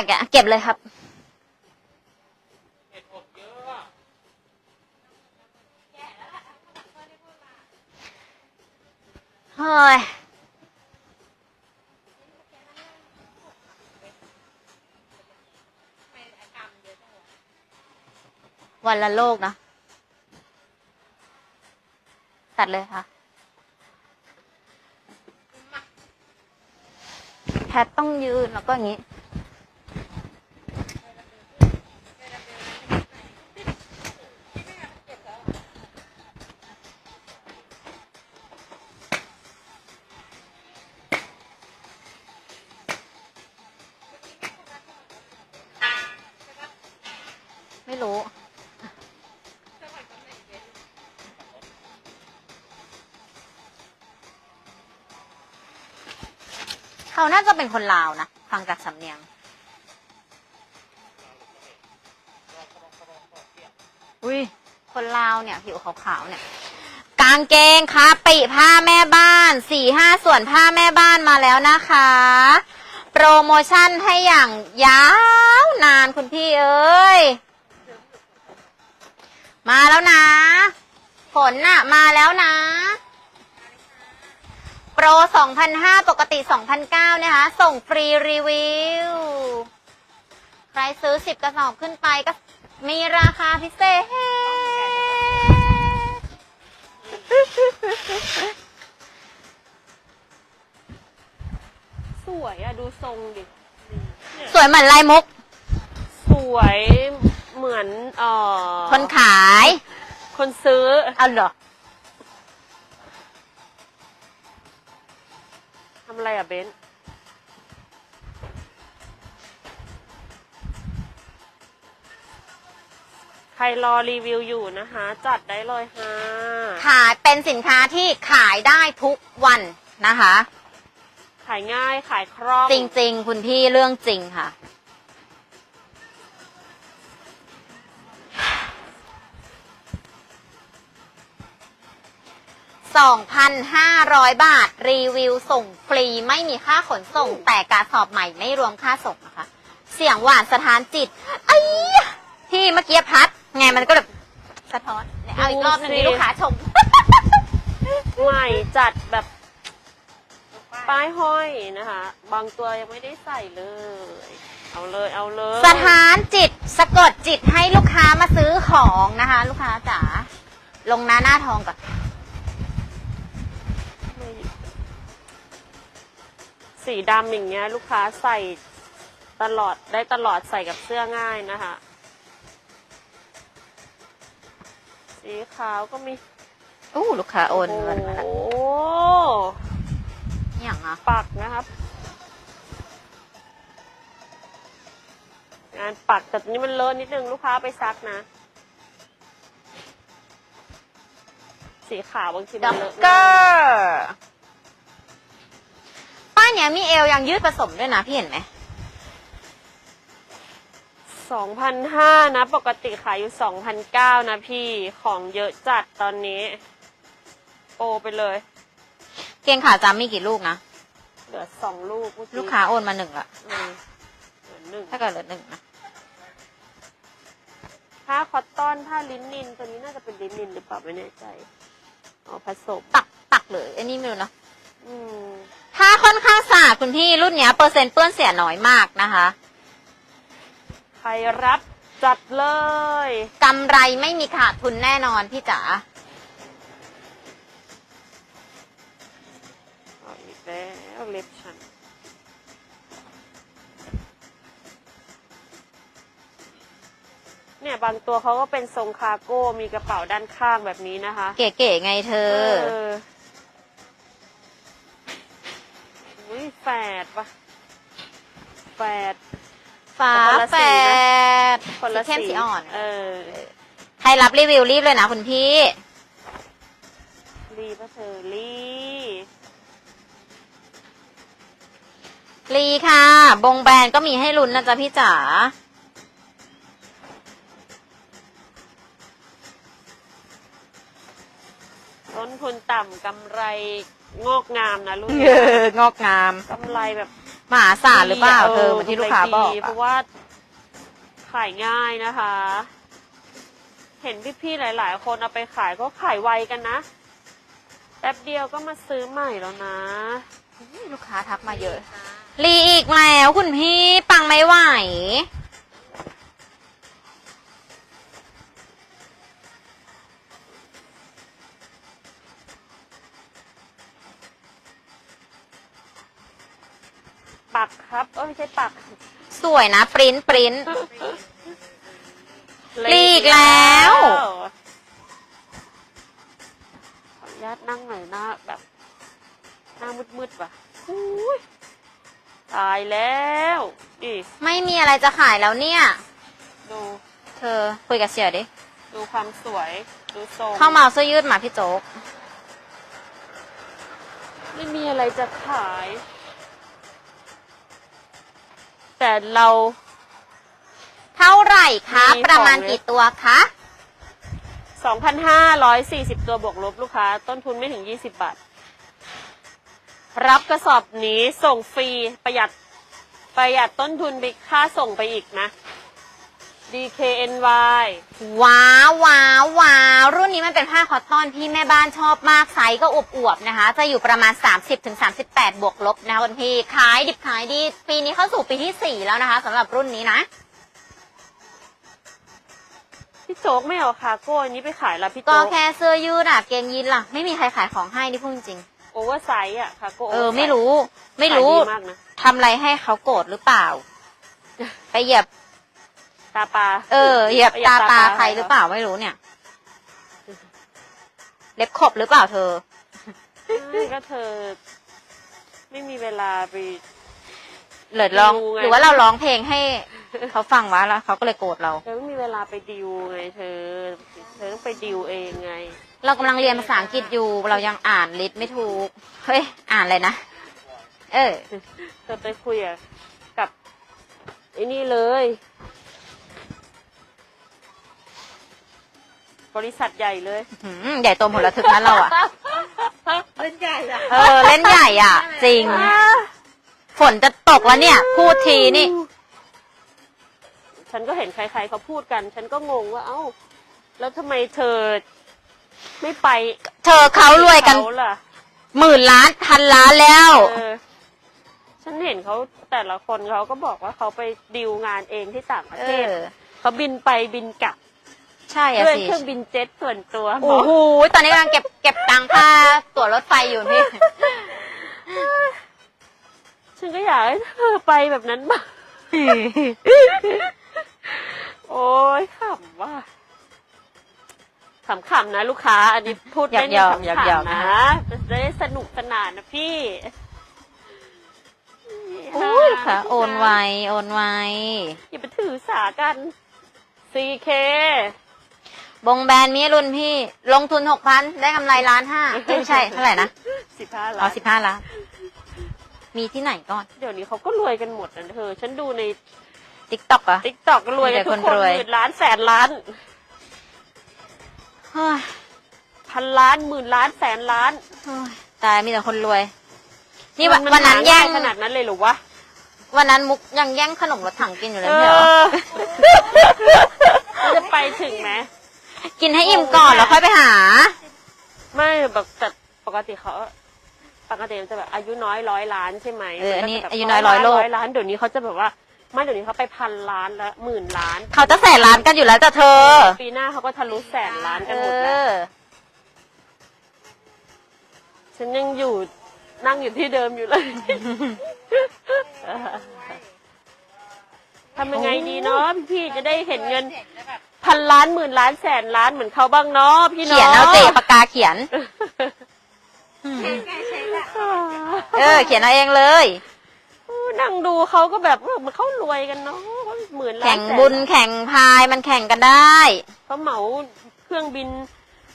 ากอะเก็บเลยครับเห็ดอบเยอะอะเฮ้ย วันละโลกนะ ตัดเลยค่ะแพทต้องยืนแล้วก็อย่างนี้ เขาน่าจะเป็นคนลาวนะ ฟังจากสำเนียง อุ้ย คนลาวเนี่ย ผิวขาวๆเนี่ย กางเกงคาปิผ้าแม่บ้านสี่ห้าส่วนผ้าแม่บ้านมาแล้วนะคะ โปรโมชั่นให้อย่างยาวนานคุณพี่เอ้ย มาแล้วนะ ฝนน่ะ มาแล้วนะ ร 2,500 ปกติ 2,900 นะคะ ส่งฟรีรีวิว ใครซื้อ 10 กระสอบขึ้นไปก็มีราคาพิเศษ สวยอะดูทรงดิ สวยเหมือนลายมุก สวยเหมือนเอ่อคนขาย คนซื้อ เอาเหรอ อะไรอะเบนซ์ใครรอรีวิวอยู่นะคะ จัดได้เลยค่ะขายเป็นสินค้าที่ขายได้ทุกวันนะคะ ขายง่ายขายคล่องจริง ๆ คุณพี่เรื่องจริงค่ะ 2,500 บาท รีวิวส่งฟรีไม่มีค่าขนส่ง แต่กระสอบใหม่ไม่รวมค่าส่งนะคะ เสียงหวานสถานจิตไอ้ยะพี่เมื่อกี้พัด ไงมันก็แบบสะท้อนเนี่ยเอาอีกรอบหนึงมีลูกค้าชม ใหม่จัดแบบป้ายห้อยนะคะ บางตัวยังไม่ได้ใส่เลย เอาเลยเอาเลยสถานจิตสะกดจิตให้ลูกค้ามาซื้อของนะคะ ลูกค้าจ๋าลงหน้าหน้าทองก่อน สีดำอย่างเงี้ย ลูกค้าใส่ตลอดได้ตลอดใส่กับเสื้อง่ายนะคะ สีขาวก็มีอู้ลูกค้าโอนเงินมาแล้วโอ้อย่างอะปักนะครับ งานปักแต่นี้มันเลอะนิดนึงลูกค้าไปซักนะ สีขาวบางทีด็มัอนกเลอะเกอร์ป้าย เนี้ยมีเอวยังยืดผสมด้วยนะพี่เห็นไหมสองพันห้านะ ปกติขายอยู่สองพันเก้านะพี่ของเยอะจัดตอนนี้โปรไปเลย เกงขาจ้ำมีกี่ลูกนะ เหลือสองลูกเมื่อลูกค้าโอนมาหนึ่งละอืมเหลือหนึ่งถ้าเกิดเหลือหนึ่งนะผ้าคอตตอนผ้าลิ้นนินตัวนี้น่าจะเป็นลิ้นนินหรือเปล่าไม่แน่ใจอ๋อผสมตักตักเลยอันนี้ไม่รู้นะอืม ถ้าค่อนข้างสะอาดคุณพี่รุ่นเนี้ยเปอร์เซ็นต์เปื้อนเสียน้อยมากนะคะ ใครรับจัดเลยกำไรไม่มีขาดทุนแน่นอนพี่จ๋าเอาอีกแล้วเล็บฉันเนี่ยบางตัวเขาก็เป็นทรงคาร์โก้มีกระเป๋าด้านข้างแบบนี้นะคะ เก๋ๆไงเธอ เอออุ้ยแฝดปะแฝด ฟ้า คน ละแฝสีนะดคนละสีเข้มสีอ่อน เออใครรับรีวิวรีบเลยนะคุณพี่ รีปะเธอรีรีค่ะ บงแบรนด์ก็มีให้ลุ้นนะจ๊ะพี่จ๋าต้นทุนต่ำกำไรงอกงามนะลูกงอกงามกำไรแบบมหาศาลหรือเปล่าเธอเหมือนที่ลูกค้าบอกดีเพอะราะว่า ขายง่ายนะคะ เห็นพี่ๆหลาย ๆ คนเอาไปขายก็ขายไวกันนะ แป๊บเดียวก็มาซื้อใหม่แล้วนะลูกค้าทักมาเยอะ รีอีกแล้วคุณพี่ปังไม่ไหว ปักครับเอ้ยไม่ใช่ปัก สวยนะ ปริ้นปริ้น ลีกแล้วขออนุญาตนั่งหน่อยหน้าแบบ หน้ามืดๆว่ะอุ๊ยตายแล้วนี่ไม่มีอะไรจะขายแล้วเนี่ย ดู เธอคุยกับเสียดิ ดูความสวย ดูทรงเข้ามาเอาเสื้อยืดมาพี่โจ๊ก ไม่มีอะไรจะขาย แต่เรา เท่าไหร่คะ มีประมาณของเล็กกี่ตัวคะ 2,540 ตัวบวกลบลูกค้า ต้นทุนไม่ถึง 20 บาท รับกระสอบนี้ส่งฟรีประหยัดประหยัดต้นทุนไปค่าส่งไปอีกนะ DKNY ว้าวว้าวว้าวรุ่นนี้มันเป็นผ้าคอตตอนที่แม่บ้านชอบมากไซส์ก็อวบๆนะคะ จะอยู่ประมาณ 30-38 บวกลบนะคะคุณพี่ขายดิบขายดี ปีนี้เข้าสู่ปีที่ 4 แล้วนะคะสำหรับรุ่นนี้นะ พี่โจ๊กไม่เอาคาร์โก้อันนี้ไปขายละพี่ก็โจ๊กแค่เสื้อยืดอะเกงยีนล่ะ ไม่มีใครขายของให้นี่พูดจริงโอเวอร์ไซส์อะคาร์โก้ๆเออ ไม่รู้ ไม่รู้ ขายดีมากนะทำอะไรให้เขาโกรธหรือเปล่า ไปเหยียบ ตาปลา เออ เหยียบตาปลาเหยียบใครหรือเปล่าไม่รู้เนี่ย เล็บขบหรือเปล่าเธอ ไม่ก็เธอ ไม่มีเวลาไป หรือร้องดูไง หรือว่าเราร้องเพลงให้ เขาฟังวะแล้วเขาก็เลยโกรธเรา เธอไม่มีเวลาไปดิวไงเธอ เธอต้องไปดิวเองไง เรากำลังเรียนภาษาอังกฤษอยู่ เรายังอ่านลิสต์ไม่ถูก เฮ้ย อ่านเลยนะ เออ เธอไปคุยอะกับไอ้นี่เลย บริษัทใหญ่เลย หืมใหญ่โตหมดระทึกนะเราอะเล่นใหญ่อะเออ เล่นใหญ่อะ จริง ฝนจะตกแล้วเนี่ย พูดทีนี่ ฉันก็เห็นใครๆเขาพูดกัน ฉันก็งงว่า เอ้า แล้วทำไมเธอไม่ไปเธอเขารวยกัน เขาล่ะ หมื่นล้านพันล้านแล้ว เออ ฉันเห็นเขาแต่ละคนเขาก็บอกว่าเขาไปดิวงานเองที่ต่างประเอเทศอเขาบินไปบินกลับใช่อะด้วยสิเครื่องบินเจ็ตส่วนตัวโอ้โหตอนนี้กำลังเก็บเก็บตังค่าตั๋วรถไฟอยู่พี่ ฉันก็อยากให้เธอไปแบบนั้นบ้าง โอ้ยขำว่าขำๆนะ ลูกค้า อันนี้พูดได้ในหยอกขำๆหยอกๆๆนะ นะจะได้สนุกสนานนะพี่อุ้ยค่ะ โอนไวโอนไวอย่าไปถือสากัน CK บงแบรนด์มีรุ่นพี่ ลงทุนหกพันได้กำไรล้านห้าเอ้ยไม่ใช่เท่าไหร่นะสิบห้าอ๋ล้าอนสิบห้าล้าน มีที่ไหนก่อน เดี๋ยวนี้เขาก็รวยกันหมดนะเธอ ฉันดูใน ติ๊กต็อกอะ ติ๊กต็อกก็รวยกันทุกมีคแต่นคนรวย หมื่นล้านแสนล้าน เฮ้ยพันล้านหมื่นล้านแสนล้านเฮ้ยตายมีแต่คนรวย นี่วันมัวันนั้นหาแย่งขนาดนั้นเลยเหรือวะวันนั้นมุกยังแย่งขนมรถถังกินอยู่เลยเอไม่ใช่เหรอ อมันจะไปถึงไหม กินให้อิ่มก่อนแล้วค่อยไปหา ไม่แบบแต่ปกติเขาปกติมันจะแบบอายุน้อยร้อยล้านใช่ไหมเอออันนี้มัก็จะแบบอายุน้อยร้อยโลก ร้อยล้านเดี๋ยวนี้เขาจะแบบว่า ไม่เดี๋ยวนี้เขาไปพันล้านแล้วหมื่นล้าน เขาจะแสนล้านกันอยู่แล้วจ้ะเธอ ปีหน้าเขาก็ทะลุแสนล้านกันเอหมดแล้วอฉันยังอยู่นั่งอยู่ที่เดิมอยู่เลย ทำยังไงดีเนาะพี่ๆจะได้เห็นเงิน พันล้านหมื่นล้านแสนล้านเหมือนเขาบ้างเนาะพี่เขีเนาะยนเอาเตะปากกาเขียน เออ เขียนเอาเองเลย นั่งดูเขาก็แบบว่ามันเขารวยกันเนาะเขาหมื่นล้านแข่งแสนบุญแข่งพายมันแข่งกันได้ เขาเหมาเครื่องบิน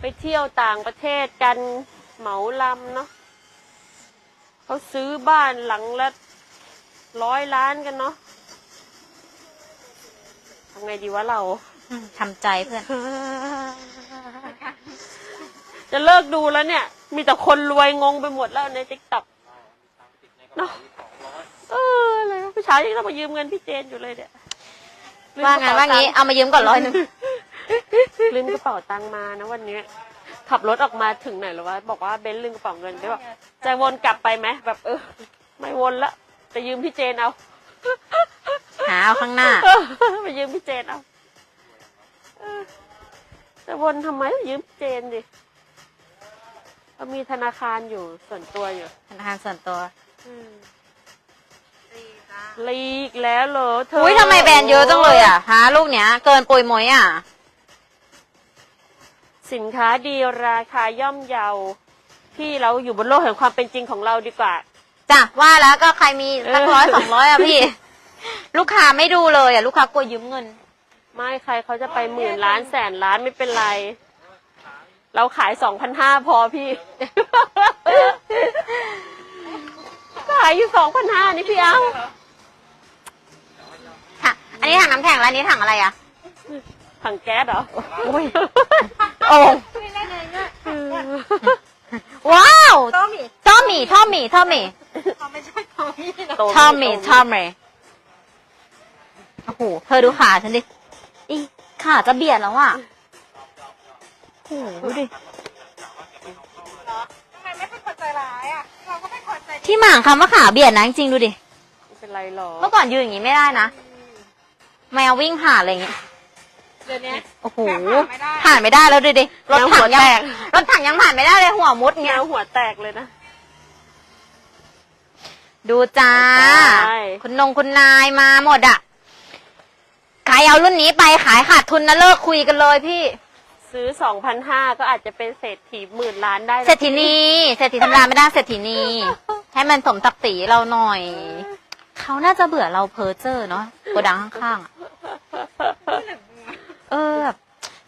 ไปเที่ยวต่างประเทศกันเหมาลำเนาะเขาซื้อบ้านหลังละร้อยล้านกันเนาะทำไงดีวะเรา ทำใจเพื่อน จะเลิกดูแล้วเนี่ย มีแต่คนรวยงงไปหมดแล้วในติ๊กต็อกเนาะเอ ออะไรวะพี่เช้ายังต้องมายืมเงินพี่เจนอยู่เลยเนี่ยลืมว่าไงกระว่าเป๋งี้เอามายืมก่อนร้อยหนึ่งลืมกระเป๋าตังค์มานะวันนี้ขับรถออกมาถึงไหนหรือวะบอกว่าเบนซ์ลืมกระเป๋าเงินได้บอกจะวนกลับไปไหมแบบเออ ไม่วนละจะยืมพี่เจนเอา หาเอาข้างหน้าไปยืมพี่เจนเอาเออจะวนทำไมยืมพี่เจนดิเขามีธนาคารอยู่ส่วนตัวอยู่ธนาคารส่วนตัว อืม ลีกแล้วเหรอเธออุ้อุ้ยทำไมแบรนด์เยอะจังเลยอะฮะลูกเนี้ย เกินปุยมวยอะ สินค้าดีราคาย่อมเยาพี่เราอยู่บนโลกแห่งความเป็นจริงของเราดีกว่า จ้ะว่าแล้วก็ใครมีสักเออร้อยสองร้อยอะพี่ ลูกค้าไม่ดูเลยอะ ลูกค้ากลัวยืมเงิน ไม่ใครเขาจะไปหมื่นล้านแสนล้านไม่เป็นไร เราขายสองพันห้าพอพี่ ขายอยู่สองพันห้านี่พี่เอาค่ะ อันนี้ถังน้ำแข็งแล้วอันนี้ถังอะไรอะ ถังแก๊สเหรออุ้ยโอ่งว้าวต้มอีกทอมมี่ทอมมี่ทอมมี่เขาไม่ใช่ทอมมี่นะทอมมี่ทอมมี่โอ้โหเธอดูขาฉันดิอีขาจะเบียดแล้วอะโอ้โหดูดิทำไมไม่เป็นคนใจร้ายอะเราก็เป็นคนใจดีที่หมางคำว่าขาเบียดนะจริงๆดูดิไม่เป็นไรหรอกเมื่อก่อนยืนอย่างนี้ไม่ได้นะ แมววิ่งผ่านอะไรอย่างเงี้ย เดี๋ยวนี้ โอ้โหไม่ได้ ผ่านไม่ได้แล้วดูดิ รถถังยังรถถังยังผ่านไม่ได้เลยหัวมุดแงเงี้ยวหัวแตกเลยนะ ดูจ้าใช่คุณนงคุณนายมาหมดอะใครเอารุ่นนี้ไปขายขาดทุนนะเลิกคุยกันเลยพี่ ซื้อสองพันห้าก็อาจจะเป็นเศรษฐีหมื่นล้านได้นะเศรษฐีนีเศรษฐีธรรมดาไม่ได้เศรษฐีนีให้มันสมศักดิ์ศรีเราหน่อย เขาน่าจะเบื่อเราเพอเจอร์เนาะโกดังข้างๆอะเออแบบ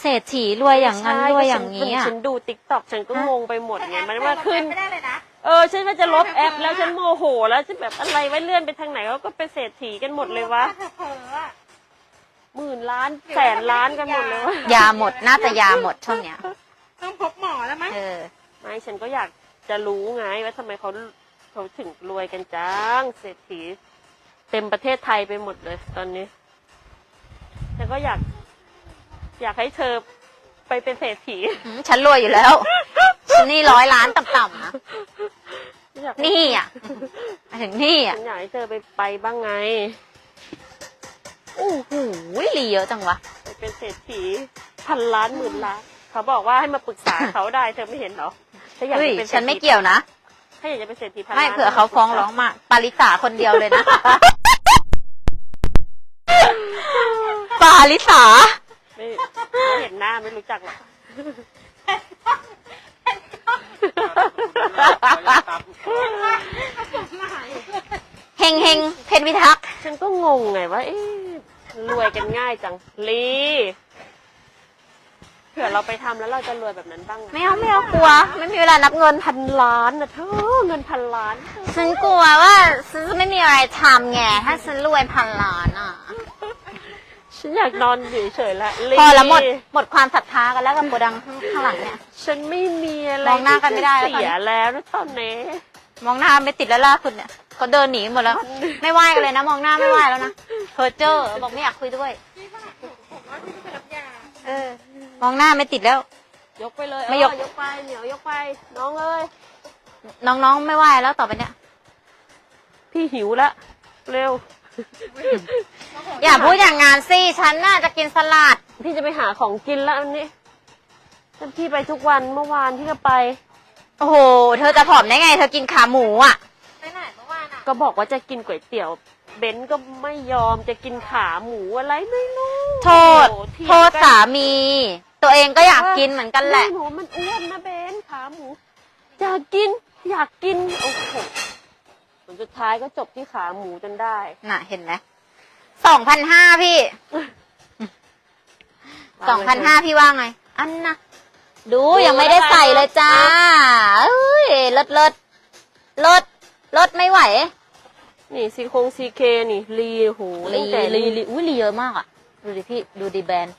เศรษฐีรวยอย่างนั้นใช่รวยอย่างนี้นี้อะฉันดูติ๊กต็อกฉันก็งงไปหมดไงมันว่าขึ้น ไม่ได้เลยนะ เออฉันว่าจะลบแอป แล้วฉันโมโห แล้วฉันแบบอะไรไว้เลื่อนไปทางไหนเขาก็เป็นเศรษฐีกันหมดเลยวะเผลอๆอะหมื่นล้านแสนล้านกันหมดเลยวะยาหมดน่าจะยาหมดช่วงเนี้ย ต้องพบหมอแล้วมั้ยเออ ไม่ฉันก็อยากจะรู้ไงว่าทำไมเขาเขาถึงรวยกันจังเศรษฐี เต็มประเทศไทยไปหมดเลยตอนนี้ฉันก็อยาก อยากให้เธอไปเป็นเศรษฐีหืมฉันรวยอยู่แล้วฉันนี่ร้อยล้านต่ำๆนะอยากนี่อะมาถึงนี่อะ ฉันอยากให้เธอไปไปบ้างไง โอ้โหลีเยอะจังวะ ไปเป็นเศรษฐีพันล้านหมื่นล้านเขาบอกว่าให้มาปรึกษาเขาได้ เธอไม่เห็นเหรอถ้าอยากเฮ้ยจะเป็นศรษฐีฉันไม่เกี่ยวนะ ถ้าอยากจะเป็นเศรษฐีพันล้านไม่เผื่อเขาฟ้องร้องมาปาริสาคนเดียวเลยนะ ปาริสา ไม่ไม่เห็นหน้าไม่รู้จักหรอกเฮงเฮงเพนพิทักษ์ ฉันก็งงไงว่าเอ๊ะรวยกันง่ายจังลีเผื่อเราไปทำแล้วเราจะรวยแบบนั้นบ้างนะไม่เอาไม่เอากลัว ไม่มีเวลานับเงินพันล้านนะเธอเงินพันล้าน ฉันกลัวว่าฉันจะไม่มีอะไรทำไงถ้าฉันรวยพันล้านอะ ฉันอยากนอนอยู่เฉยๆละลีพอแล้วหมดหมดความศรัทธากันแล้วกับโกดังข้างหลังเนี่ย ฉันไม่มีอะไรมองหน้ากันไม่ได้แล้วที่จะเสียแล้วนะตอนนี้ มองหน้าไม่ติดแล้วล่าสุดเนี่ยก็เดินหนีหมดแล้ว ไม่ไหวกันเลยนะ มองหน้าไม่ไหวแล้วนะเพอเจอร์บอกไม่อยากคุยด้วยผมว่าที่เป็นรับยาเออ มองหน้าไม่ติดแล้ว ยกไปเลยไม่ยก เออยกไปเหนียวยกไป น้องเอ้ยน้องๆไม่ไหวแล้วต่อไปเนี่ยพี่หิวละเร็ว อย่าพูดอย่างงานสิฉันน่าจะกินสลัด พี่จะไปหาของกินแล้วอันนี้แต่พี่ไปทุกวันเมื่อวานที่ก็ไป โอ้โห เธอจะผอมได้ไง เธอกินขาหมูอะ ไปไหนเมื่อวานอะ ก็บอกว่าจะกินก๋วยเตี๋ยว เบนซ์ก็ไม่ยอมจะกินขาหมูอะไรไม่รู้โทษ อ้เถียงโทษกัน สามี ตัวเองก็อยากกินเหมือนกันแหละหนูมันอ้วนนะเบนซ์ขาหมู อยากกิน อยากกิน โอ้โหผลสุดท้ายก็จบที่ขาหมูจนได้ น่ะ เห็นไหมสองพันห้าพี่ สองพันห้าพี่ว่าไง อันนะดูดูยังไม่ได้ใส่เลยจ้า แล้วกันเอ้ยลดลดลดลดไม่ไหว นี่ซีโคงซีเคนี่รีโอ้โหลีตั้งแต่ลีลีอุ้ยลีเยอะมากอะ ดูดิพี่ดูดิแบรนด์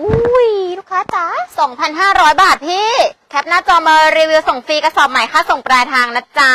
อุ้ยลูกค้าจ๋า2,500 บาทพี่ แคปหน้าจอมารีวิวส่งฟรีกระสอบใหม่ค่าส่งปลายทางนะจ๊ะ